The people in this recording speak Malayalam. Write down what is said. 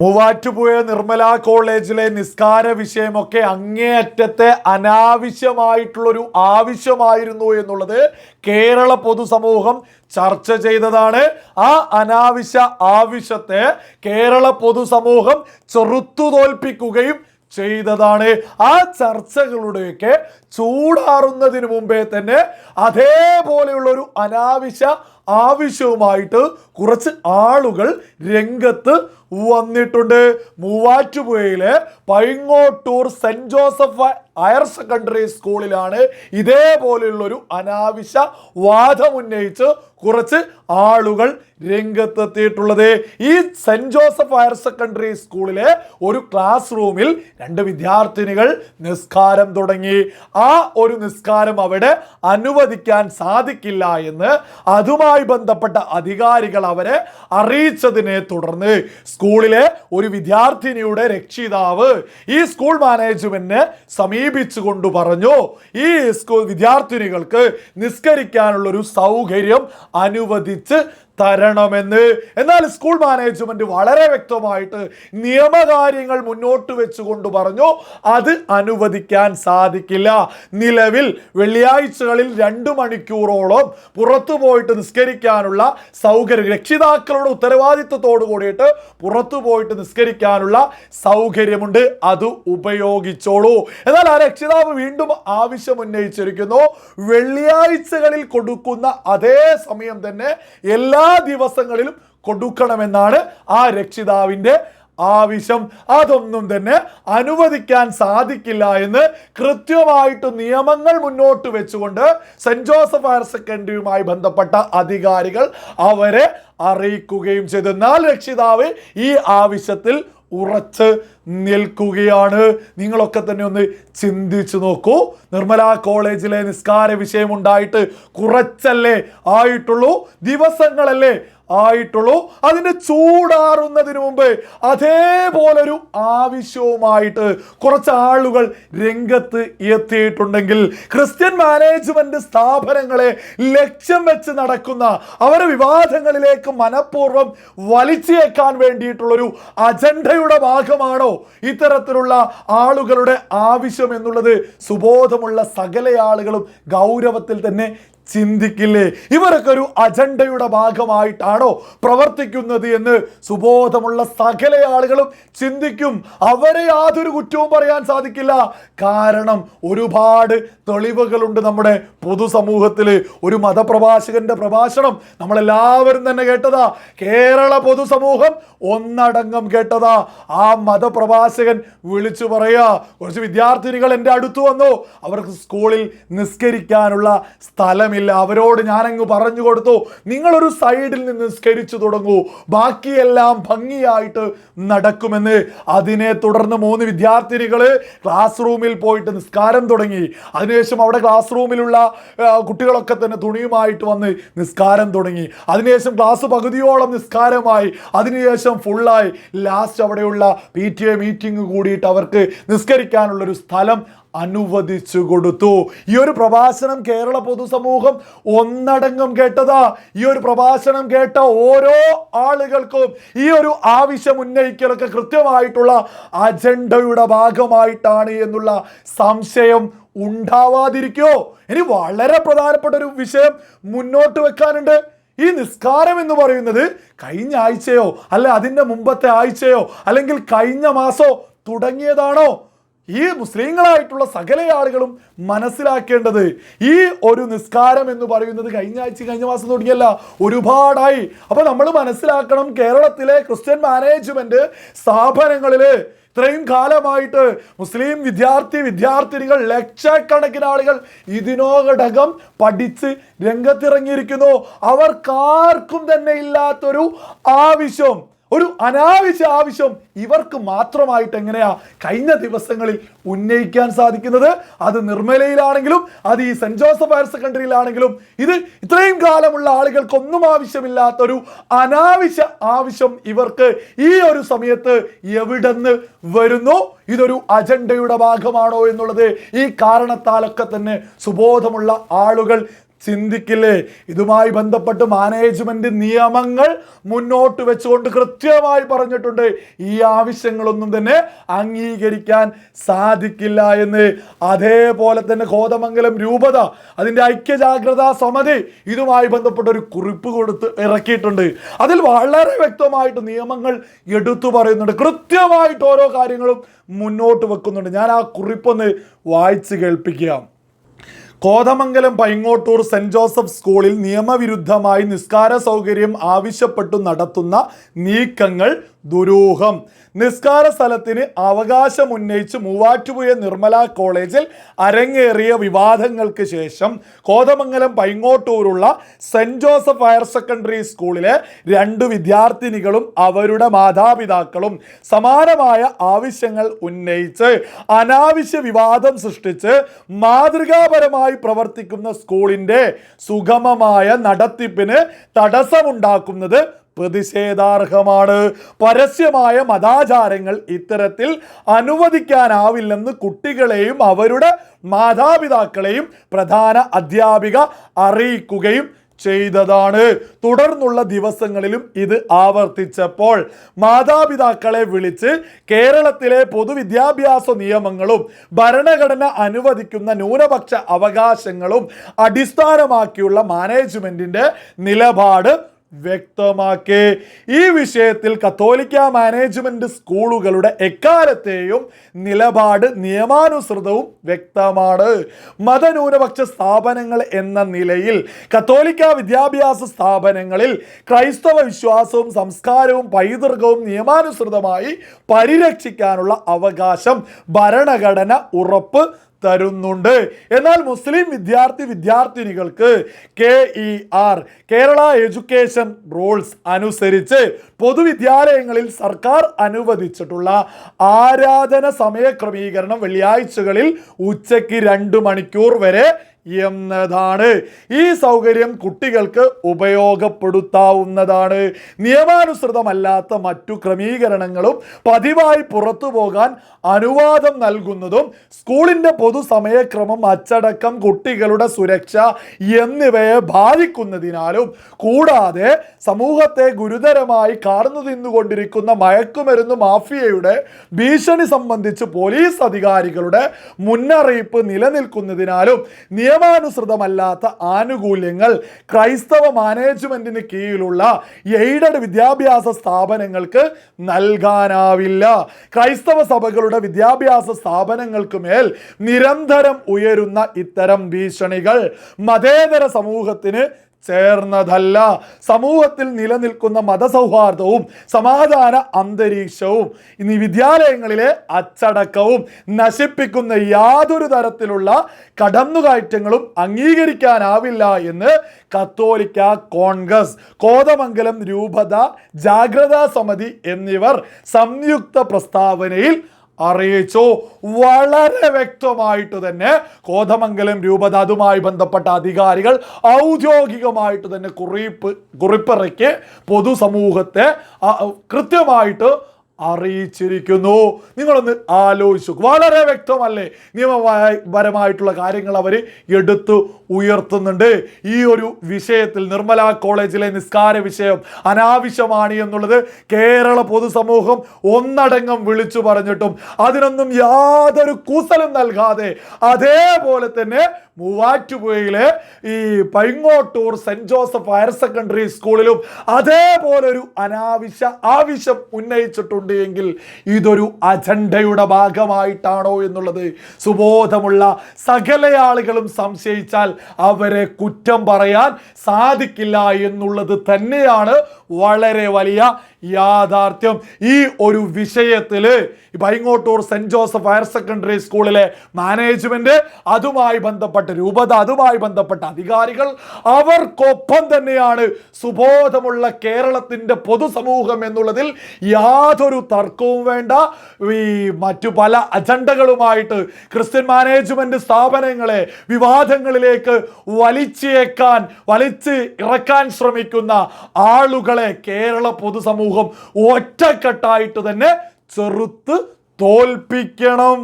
മൂവാറ്റുപുഴ നിർമ്മല കോളേജിലെ നിസ്കാര വിഷയമൊക്കെ അങ്ങേയറ്റത്തെ അനാവശ്യമായിട്ടുള്ളൊരു ആവശ്യമായിരുന്നു എന്നുള്ളത് കേരള പൊതുസമൂഹം ചർച്ച ചെയ്തതാണ്. ആ അനാവശ്യ ആവശ്യത്തെ കേരള പൊതുസമൂഹം ചെറുത്തുതോൽപ്പിക്കുകയും ചെയ്തതാണ്. ആ ചർച്ചകളുടെയൊക്കെ ചൂടാറുന്നതിന് മുമ്പേ തന്നെ അതേപോലെയുള്ള ഒരു അനാവശ്യ ആവശ്യവുമായിട്ട് കുറച്ച് ആളുകൾ രംഗത്ത് വന്നിട്ടുണ്ട്. മൂവാറ്റുപുഴയിലെ Paingottoor saint Joseph higher secondary സ്കൂളിലാണ് ഇതേപോലെയുള്ളൊരു അനാവശ്യ വാദമുന്നയിച്ച് കുറച്ച് ആളുകൾ രംഗത്തെത്തിയിട്ടുള്ളത്. ഈ സെന്റ് ജോസഫ് ഹയർ സെക്കൻഡറി സ്കൂളിലെ ഒരു ക്ലാസ് റൂമിൽ രണ്ട് വിദ്യാർത്ഥിനികൾ നിസ്കാരം തുടങ്ങി. ആ ഒരു നിസ്കാരം അവിടെ അനുവദിക്കാൻ സാധിക്കില്ല എന്ന് അതുമായി ബന്ധപ്പെട്ട അധികാരികൾ അവരെ അറിയിച്ചതിനെ തുടർന്ന് സ്കൂളിലെ ഒരു വിദ്യാർത്ഥിനിയുടെ രക്ഷിതാവ് ഈ സ്കൂൾ മാനേജ്മെന്റിനെ സമീപിച്ചുകൊണ്ട് പറഞ്ഞു ഈ സ്കൂൾ വിദ്യാർത്ഥിനികൾക്ക് നിസ്കരിക്കാനുള്ള ഒരു സൗകര്യം അനുവദിച്ച് തരണമെന്ന്. എന്നാൽ സ്കൂൾ മാനേജ്മെന്റ് വളരെ വ്യക്തമായിട്ട് നിയമകാര്യങ്ങൾ മുന്നോട്ട് വെച്ചുകൊണ്ട് പറഞ്ഞു അത് അനുവദിക്കാൻ സാധിക്കില്ല. നിലവിൽ വെള്ളിയാഴ്ചകളിൽ രണ്ട് മണിക്കൂറോളം പുറത്തു പോയിട്ട് നിസ്കരിക്കാനുള്ള സൗകര്യം രക്ഷിതാക്കളുടെ ഉത്തരവാദിത്വത്തോട് കൂടിയിട്ട് പുറത്തു പോയിട്ട് നിസ്കരിക്കാനുള്ള സൗകര്യമുണ്ട്. അത് ഉപയോഗിച്ചോളൂ. എന്നാൽ ആ രക്ഷിതാവ് വീണ്ടും ആവശ്യം ഉന്നയിച്ചിരിക്കുന്നു വെള്ളിയാഴ്ചകളിൽ കൊടുക്കുന്ന അതേ സമയം തന്നെ എല്ലാ ദിവസങ്ങളിലും കൊടുക്കണമെന്നാണ് ആ രക്ഷിതാവിന്റെ ആവശ്യം. അതൊന്നും തന്നെ അനുവദിക്കാൻ സാധിക്കില്ല എന്ന് കൃത്യമായിട്ട് നിയമങ്ങൾ മുന്നോട്ട് വെച്ചുകൊണ്ട് സെന്റ് ജോസഫ് ഹയർ സെക്കൻഡറിയുമായി ബന്ധപ്പെട്ട അധികാരികൾ അവരെ അറിയിക്കുകയും ചെയ്തു. എന്നാൽ രക്ഷിതാവ് ഈ ആവശ്യത്തിൽ ഉറച്ച് നിൽക്കുകയാണ്. നിങ്ങളൊക്കെ തന്നെ ഒന്ന് ചിന്തിച്ചു നോക്കൂ. നിർമ്മല കോളേജിലെ നിസ്കാര വിഷയമുണ്ടായിട്ട് കുറച്ചല്ലേ ആയിട്ടുള്ളൂ. ദിവസങ്ങളല്ലേ ആയിട്ടുള്ളൂ. അതിന്റെ ചൂടാറുന്നതിന് മുമ്പ് അതേപോലൊരു ആവശ്യവുമായിട്ട് കുറച്ച് ആളുകൾ രംഗത്ത് എത്തിയിട്ടുണ്ടെങ്കിൽ ക്രിസ്ത്യൻ മാനേജ്മെന്റ് സ്ഥാപനങ്ങളെ ലക്ഷ്യം വെച്ച് നടക്കുന്ന അവരെ വിവാദങ്ങളിലേക്ക് മനഃപൂർവം വലിച്ചേക്കാൻ വേണ്ടിയിട്ടുള്ളൊരു അജണ്ടയുടെ ഭാഗമാണോ ഇത്തരത്തിലുള്ള ആളുകളുടെ ആവശ്യം എന്നുള്ളത്? സുബോധമുള്ള സകല ആളുകളും ഗൗരവത്തിൽ തന്നെ ചിന്തിക്കില്ലേ? ഇവരൊക്കെ ഒരു അജണ്ടയുടെ ഭാഗമായിട്ടാണോ പ്രവർത്തിക്കുന്നത് എന്ന് സുബോധമുള്ള സകല ആളുകളും ചിന്തിക്കും. അവരെ യാതൊരു കുറ്റവും പറയാൻ സാധിക്കില്ല. കാരണം ഒരുപാട് തെളിവുകളുണ്ട് നമ്മുടെ പൊതുസമൂഹത്തിൽ ഒരു മതപ്രഭാഷകന്റെ പ്രഭാഷണം നമ്മളെല്ലാവരും തന്നെ കേട്ടതാ. കേരള പൊതുസമൂഹം ഒന്നടങ്കം കേട്ടതാ. ആ മതപ്രഭാഷകൻ വിളിച്ചു പറയാ കുറച്ച് വിദ്യാർത്ഥിനികൾ എന്റെ അടുത്ത് വന്നു. അവർക്ക് സ്കൂളിൽ നിസ്കരിക്കാനുള്ള സ്ഥലമില്ല. അവരോട് ഞാനങ്ങ് പറഞ്ഞു കൊടുത്തു. നിങ്ങളൊരു സൈഡിൽ നിന്ന് സ്കരിച്ചു തുടങ്ങൂ. ബാക്കിയെല്ലാം ഭംഗിയായിട്ട് നടക്കുമെന്ന്. അതിനെ തുടർന്ന് മൂന്ന് വിദ്യാർത്ഥിനികൾ ക്ലാസ് റൂമിൽ പോയിട്ട് നിസ്കാരം തുടങ്ങി. അതിനുശേഷം അവിടെ ക്ലാസ് റൂമിലുള്ള കുട്ടികളൊക്കെ തന്നെ തുണിയുമായിട്ട് വന്ന് നിസ്കാരം തുടങ്ങി. അതിനുശേഷം ക്ലാസ് പകുതിയോളം നിസ്കാരമായി. അതിനുശേഷം ഫുള്ളായി ലാസ്റ്റ് അവിടെയുള്ള പി ടി എ മീറ്റിംഗ് കൂടിയിട്ട് അവർക്ക് നിസ്കരിക്കാനുള്ളൊരു സ്ഥലം അനുവദിച്ചു കൊടുത്തു. ഈ ഒരു പ്രഭാഷണം കേരള പൊതുസമൂഹം ഒന്നടങ്കം കേട്ടതാ. ഈ ഒരു പ്രഭാഷണം കേട്ട ഓരോ ആളുകൾക്കും ഈ ഒരു ആവശ്യം ഉന്നയിക്കലൊക്കെ കൃത്യമായിട്ടുള്ള അജണ്ടയുടെ ഭാഗമായിട്ടാണ് എന്നുള്ള സംശയം ഉണ്ടാവാതിരിക്കോ? ഇനി വളരെ പ്രധാനപ്പെട്ട ഒരു വിഷയം മുന്നോട്ട് വെക്കാനുണ്ട്. ഈ നിസ്കാരം എന്ന് പറയുന്നത് കഴിഞ്ഞ ആഴ്ചയോ അല്ലെ അതിന്റെ മുമ്പത്തെ ആഴ്ചയോ അല്ലെങ്കിൽ കഴിഞ്ഞ മാസോ തുടങ്ങിയതാണോ? ഈ മുസ്ലിങ്ങളായിട്ടുള്ള സകല ആളുകളും മനസ്സിലാക്കേണ്ടത് ഈ ഒരു നിസ്കാരം എന്ന് പറയുന്നത് കഴിഞ്ഞ ആഴ്ച കഴിഞ്ഞ മാസം തുടങ്ങിയല്ല ഒരുപാടായി. അപ്പൊ നമ്മൾ മനസ്സിലാക്കണം കേരളത്തിലെ ക്രിസ്ത്യൻ മാനേജ്മെന്റ് സ്ഥാപനങ്ങളിൽ ഇത്രയും കാലമായിട്ട് മുസ്ലിം വിദ്യാർത്ഥി വിദ്യാർത്ഥിനികൾ ലക്ഷക്കണക്കിന് ആളുകൾ ഇതിനോടകം പഠിച്ച് രംഗത്തിറങ്ങിയിരിക്കുന്നു. അവർക്കാർക്കും തന്നെ ഇല്ലാത്തൊരു ആവശ്യം. ഒരു അനാവശ്യ ആവശ്യം ഇവർക്ക് മാത്രമായിട്ട് എങ്ങനെയാ കഴിഞ്ഞ ദിവസങ്ങളിൽ ഉന്നയിക്കാൻ സാധിക്കുന്നത്? അത് നിർമ്മലയിലാണെങ്കിലും അത് ഈ സെന്റ് ജോസഫ് ഹയർ സെക്കൻഡറിയിലാണെങ്കിലും ഇത് ഇത്രയും കാലമുള്ള ആളുകൾക്കൊന്നും ആവശ്യമില്ലാത്തൊരു അനാവശ്യ ആവശ്യം ഇവർക്ക് ഈ ഒരു സമയത്ത് എവിടെന്ന് വരുന്നു? ഇതൊരു അജണ്ടയുടെ ഭാഗമാണോ എന്നുള്ളത് ഈ കാരണത്താലൊക്കെ തന്നെ സുബോധമുള്ള ആളുകൾ ചിന്തിക്കില്ലേ? ഇതുമായി ബന്ധപ്പെട്ട് മാനേജ്മെന്റ് നിയമങ്ങൾ മുന്നോട്ട് വെച്ചുകൊണ്ട് കൃത്യമായി പറഞ്ഞിട്ടുണ്ട്. ഈ ആവശ്യങ്ങളൊന്നും തന്നെ അംഗീകരിക്കാൻ സാധിക്കില്ല എന്ന്. അതേപോലെ തന്നെ കോതമംഗലം രൂപത അതിന്റെ ഐക്യജാഗ്രതാ സമിതി ഇതുമായി ബന്ധപ്പെട്ട ഒരു കുറിപ്പ് കൊടുത്ത് ഇറക്കിയിട്ടുണ്ട്. അതിൽ വളരെ വ്യക്തമായിട്ട് നിയമങ്ങൾ എടുത്തു പറയുന്നുണ്ട്. കൃത്യമായിട്ട് ഓരോ കാര്യങ്ങളും മുന്നോട്ട് വെക്കുന്നുണ്ട്. ഞാൻ ആ കുറിപ്പൊന്ന് വായിച്ച് കേൾപ്പിക്കാം. കോതമംഗലം പൈങ്ങോട്ടൂർ സെന്റ് ജോസഫ് സ്കൂളിൽ നിയമവിരുദ്ധമായി നിസ്കാര സൗകര്യം ആവശ്യപ്പെട്ടു നടത്തുന്ന നീക്കങ്ങൾ ദുരൂഹം. നിസ്കാര സ്ഥലത്തിന് അവകാശം ഉന്നയിച്ച് മൂവാറ്റുപുഴ നിർമ്മല കോളേജിൽ അരങ്ങേറിയ വിവാദങ്ങൾക്ക് ശേഷം കോതമംഗലം പൈങ്ങോട്ടൂരുള്ള സെന്റ് ജോസഫ് ഹയർ സെക്കൻഡറി സ്കൂളിലെ രണ്ട് വിദ്യാർത്ഥിനികളും അവരുടെ മാതാപിതാക്കളും സമാനമായ ആവശ്യങ്ങൾ ഉന്നയിച്ച് അനാവശ്യ വിവാദം സൃഷ്ടിച്ച് മാതൃകാപരമായി പ്രവർത്തിക്കുന്ന സ്കൂളിന്റെ സുഗമമായ നടത്തിപ്പിന് തടസ്സമുണ്ടാക്കുന്നത് പ്രതിഷേധാർഹമാണ്. പരസ്യമായ മതാചാരങ്ങൾ ഇത്തരത്തിൽ അനുവദിക്കാനാവില്ലെന്ന് കുട്ടികളെയും അവരുടെ മാതാപിതാക്കളെയും പ്രധാന അധ്യാപിക അറിയിക്കുകയും ചെയ്തതാണ്. തുടർന്നുള്ള ദിവസങ്ങളിലും ഇത് ആവർത്തിച്ചപ്പോൾ മാതാപിതാക്കളെ വിളിച്ച് കേരളത്തിലെ പൊതുവിദ്യാഭ്യാസ നിയമങ്ങളും ഭരണഘടന അനുവദിക്കുന്ന ന്യൂനപക്ഷ അവകാശങ്ങളും അടിസ്ഥാനമാക്കിയുള്ള മാനേജ്മെന്റിന്റെ നിലപാട് വ്യക്തമാക്കി. ഈ വിഷയത്തിൽ കത്തോലിക്ക മാനേജ്മെന്റ് സ്കൂളുകളുടെ എക്കാലത്തെയും നിലപാട് നിയമാനുസൃതവും വ്യക്തമാണ്. മതന്യൂനപക്ഷ സ്ഥാപനങ്ങൾ എന്ന നിലയിൽ കത്തോലിക്ക വിദ്യാഭ്യാസ സ്ഥാപനങ്ങളിൽ ക്രൈസ്തവ വിശ്വാസവും സംസ്കാരവും പൈതൃകവും നിയമാനുസൃതമായി പരിരക്ഷിക്കാനുള്ള അവകാശം ഭരണഘടന ഉറപ്പ് തരുന്നുണ്ട്. എന്നാൽ മുസ്ലിം വിദ്യാർത്ഥി വിദ്യാർത്ഥിനികൾക്ക് K E R Kerala education rules അനുസരിച്ച് പൊതുവിദ്യാലയങ്ങളിൽ സർക്കാർ അനുവദിച്ചിട്ടുള്ള ആരാധന സമയ ക്രമീകരണം വെള്ളിയാഴ്ചകളിൽ ഉച്ചയ്ക്ക് രണ്ട് മണിക്കൂർ വരെ എന്നതാണ്. ഈ സൗകര്യം കുട്ടികൾക്ക് ഉപയോഗപ്പെടുത്താവുന്നതാണ്. നിയമാനുസൃതമല്ലാത്ത മറ്റു ക്രമീകരണങ്ങളും പതിവായി പുറത്തു പോകാൻ അനുവാദം നൽകുന്നതും സ്കൂളിന്റെ പൊതുസമയക്രമം അച്ചടക്കം കുട്ടികളുടെ സുരക്ഷ എന്നിവയെ ബാധിക്കുന്നതിനാലും കൂടാതെ സമൂഹത്തെ ഗുരുതരമായി കാർന്നു തിന്നുകൊണ്ടിരിക്കുന്ന മയക്കുമരുന്ന് മാഫിയയുടെ ഭീഷണി സംബന്ധിച്ച് പോലീസ് അധികാരികളുടെ മുന്നറിയിപ്പ് നിലനിൽക്കുന്നതിനാലും നിയമാനുസൃതമല്ലാത്ത ആനുകൂല്യങ്ങൾ ക്രൈസ്തവ മാനേജ്മെന്റിന് കീഴിലുള്ള എയ്ഡഡ് വിദ്യാഭ്യാസ സ്ഥാപനങ്ങൾക്ക് നൽകാനാവില്ല. ക്രൈസ്തവ സഭകളുടെ വിദ്യാഭ്യാസ സ്ഥാപനങ്ങൾക്ക് മേൽ നിരന്തരം ഉയരുന്ന ഇത്തരം ഭീഷണികൾ മതേതര സമൂഹത്തിന് ചേർന്നതല്ല. സമൂഹത്തിൽ നിലനിൽക്കുന്ന മതസൗഹാർദ്ദവും സമാധാന അന്തരീക്ഷവും ഇനി വിദ്യാലയങ്ങളിലെ അച്ചടക്കവും നശിപ്പിക്കുന്ന യാതൊരു തരത്തിലുള്ള കടന്നുകയറ്റങ്ങളും അംഗീകരിക്കാനാവില്ല എന്ന് കത്തോലിക്ക കോൺഗ്രസ് കോതമംഗലം രൂപത ജാഗ്രതാ സമിതി എന്നിവർ സംയുക്ത പ്രസ്താവനയിൽ അറിയിച്ചു. വളരെ വ്യക്തമായിട്ട് തന്നെ കോതമംഗലം രൂപത അതുമായി ബന്ധപ്പെട്ട അധികാരികൾ ഔദ്യോഗികമായിട്ട് തന്നെ കുറിപ്പ് കുറിപ്പിറക്കി പൊതുസമൂഹത്തെ കൃത്യമായിട്ട് അറിയിച്ചിരിക്കുന്നു. നിങ്ങളൊന്ന് ആലോചിച്ചു വളരെ വ്യക്തമല്ലേ? നിയമപരമായിട്ടുള്ള കാര്യങ്ങൾ അവർ എടുത്തു ഉയർത്തുന്നുണ്ട്. ഈ ഒരു വിഷയത്തിൽ നിർമ്മല കോളേജിലെ നിസ്കാര വിഷയം അനാവശ്യമാണ് എന്നുള്ളത് കേരള പൊതുസമൂഹം ഒന്നടങ്കം വിളിച്ചു പറഞ്ഞിട്ടും അതിനൊന്നും യാതൊരു കൂസലും നൽകാതെ അതേപോലെ തന്നെ മൂവാറ്റുപുഴയിലെ ഈ Paingottoor saint Joseph higher secondary സ്കൂളിലും അതേപോലെ ഒരു അനാവശ്യ ആവശ്യം ഉന്നയിച്ചിട്ടുണ്ട് എങ്കിൽ ഇതൊരു അജണ്ടയുടെ ഭാഗമായിട്ടാണോ എന്നുള്ളത് സുബോധമുള്ള സകല ആളുകളും സംശയിച്ചാൽ അവരെ കുറ്റം പറയാൻ സാധിക്കില്ല എന്നുള്ളത് തന്നെയാണ് വളരെ വലിയ യാഥാർത്ഥ്യം. ഈ ഒരു വിഷയത്തിൽ Paingottoor saint Joseph higher secondary സ്കൂളിലെ മാനേജ്മെന്റ് അതുമായി ബന്ധപ്പെട്ട രൂപത അതുമായി ബന്ധപ്പെട്ട അധികാരികൾ അവർക്കൊപ്പം തന്നെയാണ് സുബോധമുള്ള കേരളത്തിന്റെ പൊതുസമൂഹം എന്നുള്ളതിൽ യാതൊരു തർക്കവും വേണ്ട. ഈ മറ്റു പല അജണ്ടകളുമായിട്ട് ക്രിസ്ത്യൻ മാനേജ്മെന്റ് സ്ഥാപനങ്ങളെ വിവാദങ്ങളിലേക്ക് വലിച്ചേക്കാൻ വലിച്ച് ഇറക്കാൻ ശ്രമിക്കുന്ന ആളുകളെ കേരള പൊതുസമൂഹം ഒറ്റക്കെട്ടായിട്ട് തന്നെ ചെറുത്ത് തോൽപ്പിക്കണം.